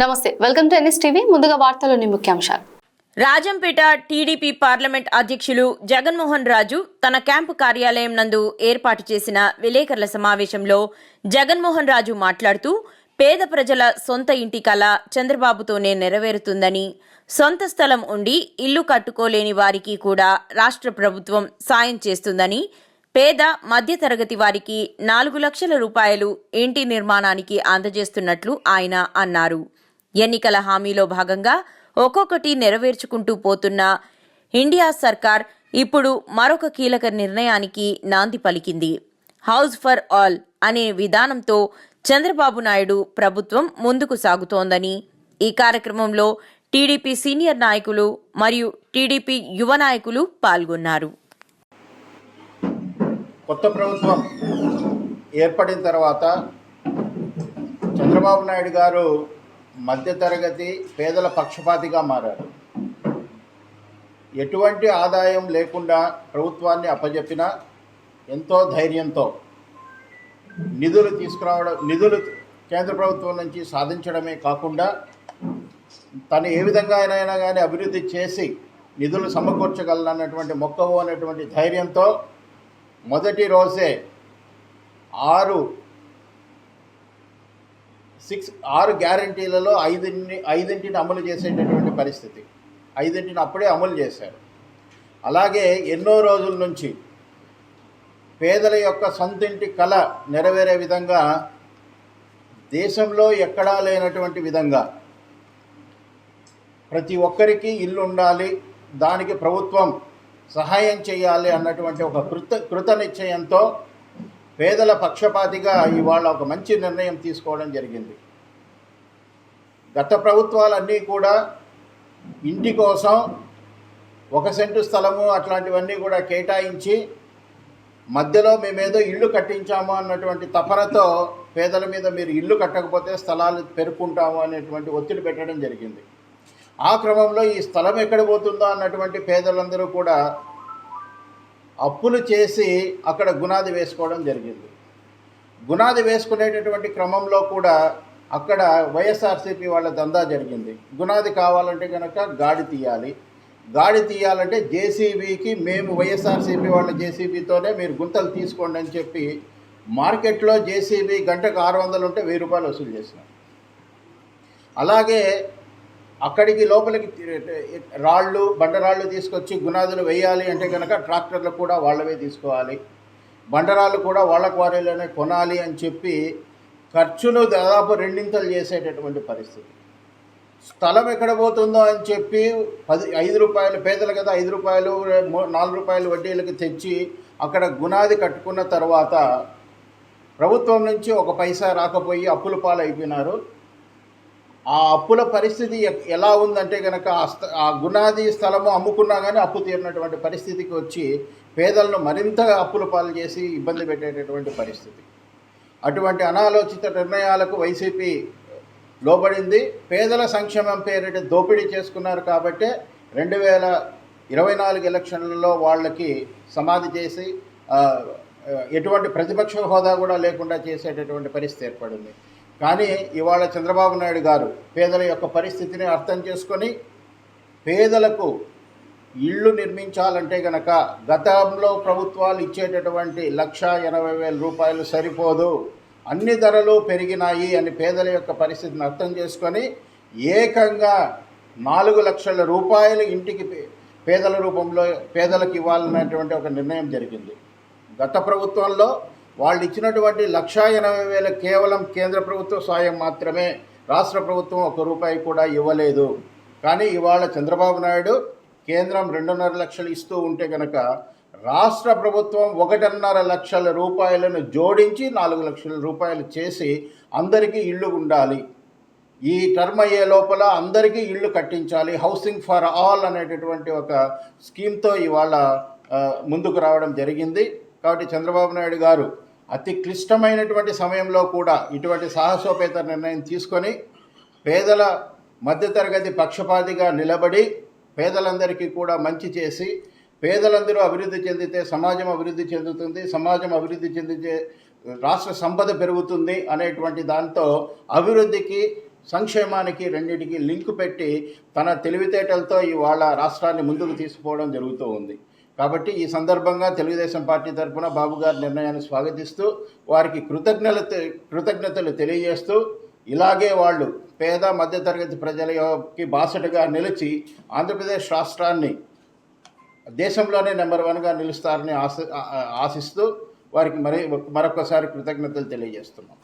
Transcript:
నమస్తే welcome to NS TV. ముందుగా వార్తలోని ముఖ్యాంశాలు. రాజంపేట టీడీపీ పార్లమెంట్ అధ్యక్షులు జగన్మోహన్ రాజు తన క్యాంపు కార్యాలయం నందు ఏర్పాటు చేసిన విలేకరుల సమావేశంలో జగన్మోహన్ రాజు మాట్లాడుతూ పేద ప్రజల సొంత ఇంటి కల చంద్రబాబుతోనే నెరవేరుతుందని సొంత స్థలం ఉండి ఇల్లు కట్టుకోలేని వారికి కూడా రాష్ట్ర ప్రభుత్వం సాయం చేస్తుందని పేద మధ్యతరగతి వారికి నాలుగు లక్షల రూపాయలు ఇంటి నిర్మాణానికి అందజేస్తున్నట్లు ఆయన అన్నారు. ఎన్నికల హామీలో భాగంగా ఒక్కొక్కటి నెరవేర్చుకుంటూ పోతున్న ఇండియా సర్కార్ ఇప్పుడు మరొక కీలక నిర్ణయానికి నాంది పలికింది. హౌస్ ఫర్ ఆల్ అనే విధానంతో చంద్రబాబు నాయుడు ప్రభుత్వం ముందుకు సాగుతోందని ఈ కార్యక్రమంలో టీడీపీ సీనియర్ నాయకులు మరియు టీడీపీ యువ నాయకులు పాల్గొన్నారు. కొత్త ప్రభుత్వం ఏర్పడిన తర్వాత చంద్రబాబు నాయుడు గారు మధ్యతరగతి పేదల పక్షపాతిగా మారారు. ఎటువంటి ఆదాయం లేకుండా ప్రభుత్వాన్ని అప్పజెప్పిన ఎంతో ధైర్యంతో నిధులు తీసుకురావడం నిధులు కేంద్ర ప్రభుత్వం నుంచి సాధించడమే కాకుండా తను ఏ విధంగా అయినా కానీ అభివృద్ధి చేసి నిధులు సమకూర్చగలనన్నటువంటి మొక్కవు అనేటువంటి ధైర్యంతో మొదటి రోజే ఆరు సిక్స్ ఆరు గ్యారంటీలలో ఐదుని ఐదింటిని అమలు చేసేటటువంటి పరిస్థితి. ఐదింటిని అప్పుడే అమలు చేశారు. అలాగే ఎన్నో రోజుల నుంచి పేదల యొక్క సొంతింటి కళ నెరవేరే విధంగా దేశంలో ఎక్కడా లేనటువంటి విధంగా ప్రతి ఒక్కరికి ఇల్లు ఉండాలి దానికి ప్రభుత్వం సహాయం చేయాలి అన్నటువంటి ఒక కృత కృత నిశ్చయంతో పేదల పక్షపాతిగా ఇవాళ ఒక మంచి నిర్ణయం తీసుకోవడం జరిగింది. గత ప్రభుత్వాలన్నీ కూడా ఇంటి కోసం ఒక సెంటు స్థలము అట్లాంటివన్నీ కూడా కేటాయించి మధ్యలో మేమేదో ఇల్లు కట్టించాము అన్నటువంటి తపనతో పేదల మీద మీరు ఇల్లు కట్టకపోతే స్థలాలు పెరుక్కుంటాము అనేటువంటి ఒత్తిడి పెట్టడం జరిగింది. ఆ క్రమంలో ఈ స్థలం ఎక్కడ పోతుందో అన్నటువంటి పేదలందరూ కూడా అప్పులు చేసి అక్కడ గునాది వేసుకోవడం జరిగింది. గునాది వేసుకునేటటువంటి క్రమంలో కూడా అక్కడ వైఎస్ఆర్సీపీ వాళ్ళ దందా జరిగింది. గునాది కావాలంటే కనుక గాడి తీయాలి. గాడి తీయాలంటే జేసీబీకి మేము వైఎస్ఆర్సీపీ వాళ్ళ జేసీబీతోనే మీరు గుంతలు తీసుకోండి అని చెప్పి మార్కెట్లో జేసీబీ గంటకు ఆరు వందలు ఉంటే వెయ్యి రూపాయలు వసూలు చేసినాం. అలాగే అక్కడికి లోపలికి రాళ్ళు బండరాళ్ళు తీసుకొచ్చి గునాదులు వేయాలి అంటే కనుక ట్రాక్టర్లు కూడా వాళ్ళవే తీసుకోవాలి. బండరాళ్ళు కూడా వాళ్ళ క్వారీలోనే కొనాలి అని చెప్పి ఖర్చును దాదాపు రెండింతలు చేసేటటువంటి పరిస్థితి. స్థలం ఎక్కడ పోతుందో అని చెప్పి పది ఐదు రూపాయలు పేదలు కదా ఐదు రూపాయలు నాలుగు రూపాయలు వడ్డీలకు తెచ్చి అక్కడ గునాది కట్టుకున్న తర్వాత ప్రభుత్వం నుంచి ఒక పైసా రాకపోయి అప్పుల పాలు అయిపోయినారు ఆ అప్పుల పరిస్థితి ఎలా ఉందంటే కనుక ఆ స్థ- ఆ స్థలము అమ్ముకున్నా కానీ అప్పు తీరినటువంటి పరిస్థితికి వచ్చి పేదలను మరింతగా అప్పుల పాలు చేసి ఇబ్బంది పెట్టేటటువంటి పరిస్థితి. అటువంటి అనాలోచిత నిర్ణయాలకు వైసీపీ లోబడింది. పేదల సంక్షేమం పేరిట దోపిడీ చేసుకున్నారు కాబట్టి రెండు వేల ఇరవై నాలుగు ఎలక్షన్లలో వాళ్ళకి సమాధి చేసి ఎటువంటి ప్రతిపక్ష హోదా కూడా లేకుండా చేసేటటువంటి పరిస్థితి ఏర్పడింది. కానీ ఇవాళ చంద్రబాబు నాయుడు గారు పేదల యొక్క పరిస్థితిని అర్థం చేసుకొని పేదలకు ఇళ్ళు నిర్మించాలంటే గనక గతంలో ప్రభుత్వాలు ఇచ్చేటటువంటి లక్ష ఎనభై వేల రూపాయలు సరిపోదు. అన్ని ధరలు పెరిగినాయి అని పేదల యొక్క పరిస్థితిని అర్థం చేసుకొని ఏకంగా నాలుగు లక్షల రూపాయలు ఇంటికి పేదల రూపంలో పేదలకు ఇవ్వాలనేటువంటి ఒక నిర్ణయం జరిగింది. గత ప్రభుత్వంలో వాళ్ళు ఇచ్చినటువంటి లక్ష ఎనభై వేల కేవలం కేంద్ర ప్రభుత్వ సాయం మాత్రమే రాష్ట్ర ప్రభుత్వం ఒక రూపాయి కూడా ఇవ్వలేదు. కానీ ఇవాళ చంద్రబాబు నాయుడు కేంద్రం రెండున్నర లక్షలు ఇస్తూ ఉంటే కనుక రాష్ట్ర ప్రభుత్వం ఒకటిన్నర లక్షల రూపాయలను జోడించి నాలుగు లక్షల రూపాయలు చేసి అందరికీ ఇళ్ళు ఉండాలి. ఈ టర్మ్ అయ్యే లోపల అందరికీ ఇళ్ళు కట్టించాలి. హౌసింగ్ ఫర్ ఆల్ అనేటటువంటి ఒక స్కీమ్తో ఇవాళ ముందుకు రావడం జరిగింది. కాబట్టి చంద్రబాబు నాయుడు గారు అతి క్లిష్టమైనటువంటి సమయంలో కూడా ఇటువంటి సాహసోపేత నిర్ణయం తీసుకొని పేదల మధ్యతరగతి పక్షపాతిగా నిలబడి పేదలందరికీ కూడా మంచి చేసి పేదలందరూ అభివృద్ధి చెందితే సమాజం అభివృద్ధి చెందుతుంది సమాజం అభివృద్ధి చెందితే రాష్ట్ర సంపద పెరుగుతుంది అనేటువంటి దాంతో అభివృద్ధికి సంక్షేమానికి రెండింటికి లింక్ పెట్టి తన తెలివితేటలతో ఇవాళ రాష్ట్రాన్ని ముందుకు తీసుకుపోవడం జరుగుతూ ఉంది. కాబట్టి ఈ సందర్భంగా తెలుగుదేశం పార్టీ తరఫున బాబు గారి నిర్ణయాన్ని స్వాగతిస్తూ వారికి కృతజ్ఞత కృతజ్ఞతలు తెలియజేస్తూ ఇలాగే వాళ్ళు పేద మధ్యతరగతి ప్రజలకి బాసటగా నిలిచి ఆంధ్రప్రదేశ్ రాష్ట్రాన్ని దేశంలోనే నెంబర్ వన్గా నిలుస్తారని ఆశ ఆశిస్తూ వారికి మరి మరొకసారి కృతజ్ఞతలు తెలియజేస్తున్నాం.